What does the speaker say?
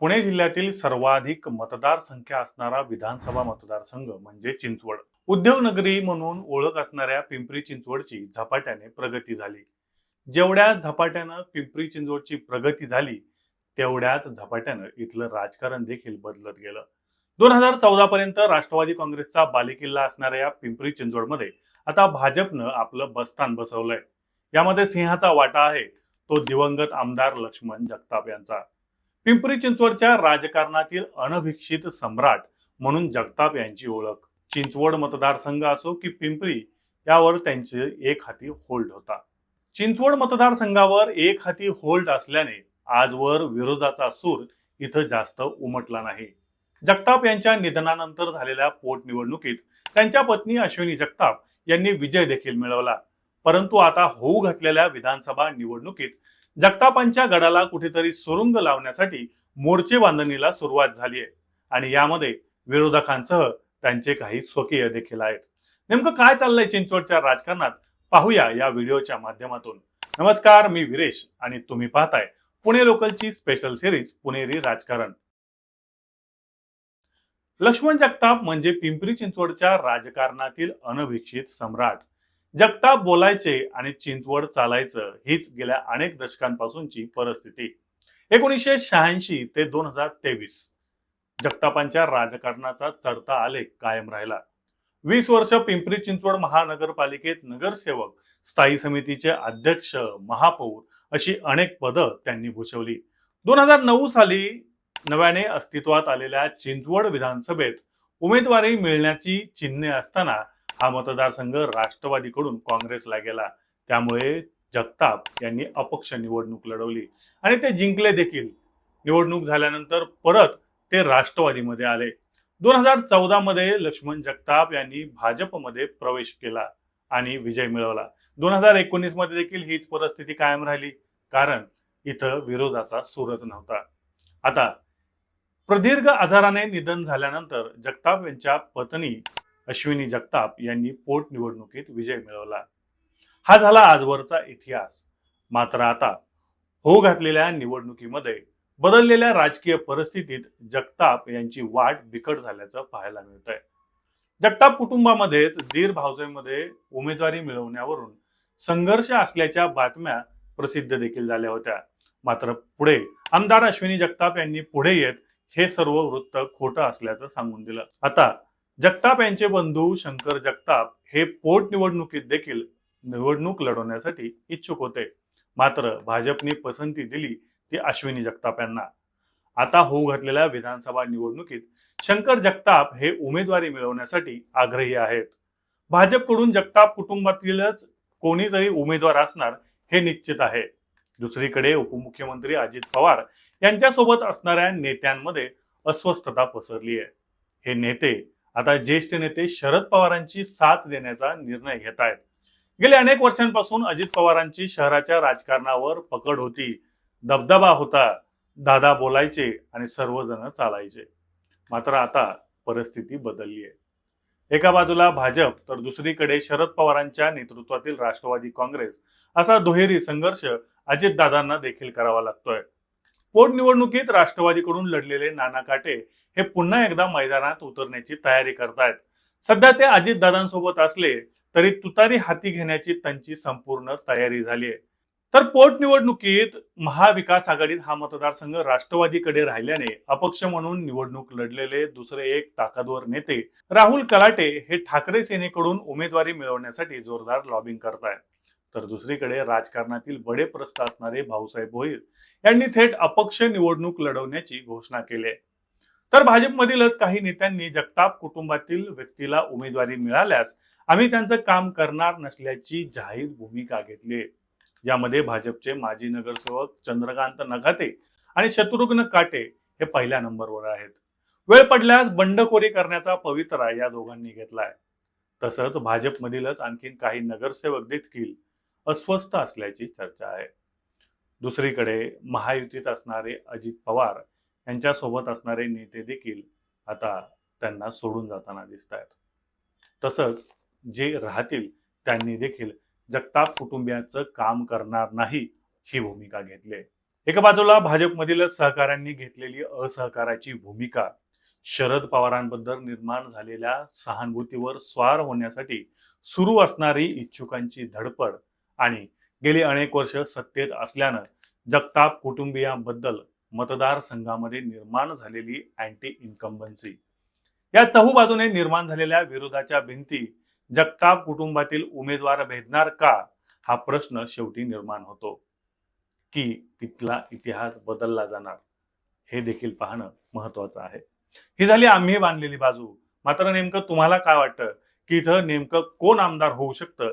पुणे जिल्ह्यातील सर्वाधिक मतदारसंख्या असणारा विधानसभा मतदारसंघ म्हणजे चिंचवड. उद्योगनगरी म्हणून ओळख असणाऱ्या पिंपरी चिंचवडची झपाट्याने प्रगती झाली. जेवढ्या झपाट्यानं पिंपरी चिंचवडची प्रगती झाली तेवढ्याच झपाट्यानं इथलं राजकारण देखील बदलत गेलं. दोन हजार चौदा पर्यंत राष्ट्रवादी काँग्रेसचा बालेकिल्ला असणाऱ्या या पिंपरी चिंचवडमध्ये आता भाजपनं आपलं बस्तान बसवलंय. यामध्ये सिंहाचा वाटा आहे तो दिवंगत आमदार लक्ष्मण जगताप यांचा. पिंपरी चिंचवडच्या राजकारणातील अनभिक्षित सम्राट म्हणून जगताप यांची ओळख. चिंचवड मतदारसंघ असो की पिंपरी यावर त्यांचे एक हाती होल्ड होता. चिंचवड मतदारसंघावर एक हाती होल्ड असल्याने आजवर विरोधाचा सूर इथं जास्त उमटला नाही. जगताप यांच्या निधनानंतर झालेल्या पोटनिवडणुकीत त्यांच्या पत्नी अश्विनी जगताप यांनी विजय देखील मिळवला. परंतु आता होऊ घातलेल्या विधानसभा निवडणुकीत जगतापांच्या गडाला कुठेतरी सुरुंग लावण्यासाठी मोर्चे बांधणीला सुरुवात झाली आहे. आणि यामध्ये विरोधकांसह त्यांचे काही स्वकीय देखील आहेत. नेमकं काय चाललंय चिंचवडच्या राजकारणात? पाहूया या व्हिडिओच्या माध्यमातून. नमस्कार मी विरेश आणि तुम्ही पाहताय पुणे लोकलची स्पेशल सिरीज पुणेरी राजकारण. लक्ष्मण जगताप म्हणजे पिंपरी चिंचवडच्या राजकारणातील अनभिक्षित सम्राट. जगताप बोलायचे आणि चिंचवड चालायचं हीच गेल्या अनेक दशकांपासूनची परिस्थिती. एकोणीसशे शहाऐंशी ते दोन हजार तेवीस जगतापांच्या राजकारणाचा चढता आलेख कायम राहिला. वीस वर्ष पिंपरी चिंचवड महानगरपालिकेत नगरसेवक स्थायी समितीचे अध्यक्ष महापौर अशी अनेक पदं त्यांनी भूषवली. दोन हजार नऊ साली नव्याने अस्तित्वात आलेल्या चिंचवड विधानसभेत उमेदवारी मिळण्याची चिन्हे असताना हा मतदारसंघ राष्ट्रवादीकडून काँग्रेसला गेला. त्यामुळे जगताप यांनी अपक्ष निवडणूक लढवली. आणि ते जिंकले देखील. निवडणूक झाल्यानंतर परत ते राष्ट्रवादीमध्ये आले. दोन हजार चौदा मध्ये लक्ष्मण जगताप यांनी भाजपमध्ये प्रवेश केला आणि विजय मिळवला. दोन हजार एकोणीसमध्ये देखील हीच परिस्थिती कायम राहिली. कारण इथं विरोधाचा सूरच नव्हता. आता प्रदीर्घ आधाराने निधन झाल्यानंतर जगताप यांच्या पत्नी अश्विनी जगताप यांनी पोटनिवडणुकीत विजय मिळवला. हा झाला आजवरचा इतिहास. मात्र आता होऊ घातलेल्या निवडणुकीमध्ये बदललेल्या राजकीय परिस्थितीत जगताप यांची वाट बिकट झाल्याचं पाहायला मिळत आहे जगताप कुटुंबामध्येच दीर भावजेमध्ये उमेदवारी मिळवण्यावरून संघर्ष असल्याच्या बातम्या प्रसिद्ध देखील झाल्या होत्या. मात्र पुढे आमदार अश्विनी जगताप यांनी पुढे येत हे सर्व वृत्त खोटं असल्याचं सांगून दिलं. आता जगताप यांचे बंधू शंकर जगताप हे पोटनिवडणुकीत देखील निवडणूक लढवण्यासाठी इच्छुक होते. मात्र भाजपने पसंती दिली ती अश्विनी जगताप यांना. आता होऊ घातलेल्या विधानसभा निवडणुकीत शंकर जगताप हे उमेदवारी मिळवण्यासाठी आग्रही आहेत. भाजपकडून जगताप कुटुंबातीलच कोणीतरी उमेदवार असणार हे निश्चित आहे. दुसरीकडे उपमुख्यमंत्री अजित पवार यांच्यासोबत असणाऱ्या नेत्यांमध्ये अस्वस्थता पसरली आहे. हे नेते आता ज्येष्ठ नेते शरद पवारांची साथ देण्याचा निर्णय घेत आहेत. गेल्या अनेक वर्षांपासून अजित पवारांची शहराच्या राजकारणावर पकड होती. दबदबा होता. दादा बोलायचे आणि सर्वजण चालायचे. मात्र आता परिस्थिती बदलली आहे. एका बाजूला भाजप तर दुसरीकडे शरद पवारांच्या नेतृत्वातील राष्ट्रवादी काँग्रेस असा दुहेरी संघर्ष अजितदादांना देखील करावा लागतोय. पोटनिवडणुकीत राष्ट्रवादीकडून लढलेले नाना काटे हे पुन्हा एकदा मैदानात उतरण्याची तयारी करतायत. सध्या ते अजितदादांसोबत असले तरी तुतारी हाती घेण्याची त्यांची संपूर्ण तयारी झाली आहे तर पोटनिवडणुकीत महाविकास आघाडीत हा मतदारसंघ राष्ट्रवादीकडे राहिल्याने अपक्ष म्हणून निवडणूक लढलेले दुसरे एक ताकदवर नेते राहुल कलाटे हे ठाकरे सेनेकडून उमेदवारी मिळवण्यासाठी जोरदार लॉबिंग करतायत. तर दुसरीकडे राजकारणातील बडे प्रस्थ असणारे भाऊसाहेब भोईर यांनी थेट अपक्ष निवडणूक लढवण्याची घोषणा केली. आहे तर भाजपमधीलच काही नेत्यांनी जगताप कुटुंबातील व्यक्तीला उमेदवारी मिळाल्यास आम्ही त्यांचं काम करणार नसल्याची जाहीर भूमिका घेतली. यामध्ये भाजपचे माजी नगरसेवक चंद्रकांत नघाते आणि शत्रुघ्न काटे हे पहिल्या नंबरवर आहेत. वेळ पडल्यास बंडखोरी करण्याचा पवित्रा या दोघांनी घेतलाय. तसंच भाजपमधीलच आणखीन काही नगरसेवक देखील अस्वस्थ असल्याची चर्चा आहे. दुसरीकडे महायुतीत असणारे अजित पवार यांच्यासोबत असणारे नेते देखील आता त्यांना सोडून जाताना दिसत आहेत तसंच जे राहतील त्यांनी देखील जगताप कुटुंबियांचं काम करणार नाही ही भूमिका घेतली आहे. एका बाजूला भाजपमधील सहकाऱ्यांनी घेतलेली असहकाराची भूमिका शरद पवारांबद्दल निर्माण झालेल्या सहानुभूतीवर स्वार होण्यासाठी सुरू असणारी इच्छुकांची धडपड आणि गेली अनेक वर्ष सत्तेत असल्यानं जगताप कुटुंबियांबद्दल मतदारसंघामध्ये निर्माण झालेली अँटी इन्कम्बन्सी या चहू बाजूने निर्माण झालेल्या विरोधाच्या भिंती जगताप कुटुंबातील उमेदवार भेदणार का हा प्रश्न शेवटी निर्माण होतो. की तिथला इतिहास बदलला जाणार हे देखील पाहणं महत्वाचं आहे. ही झाली आम्ही बांधलेली बाजू. मात्र नेमकं तुम्हाला काय वाटतं? की इथं नेमकं कोण आमदार होऊ शकतं?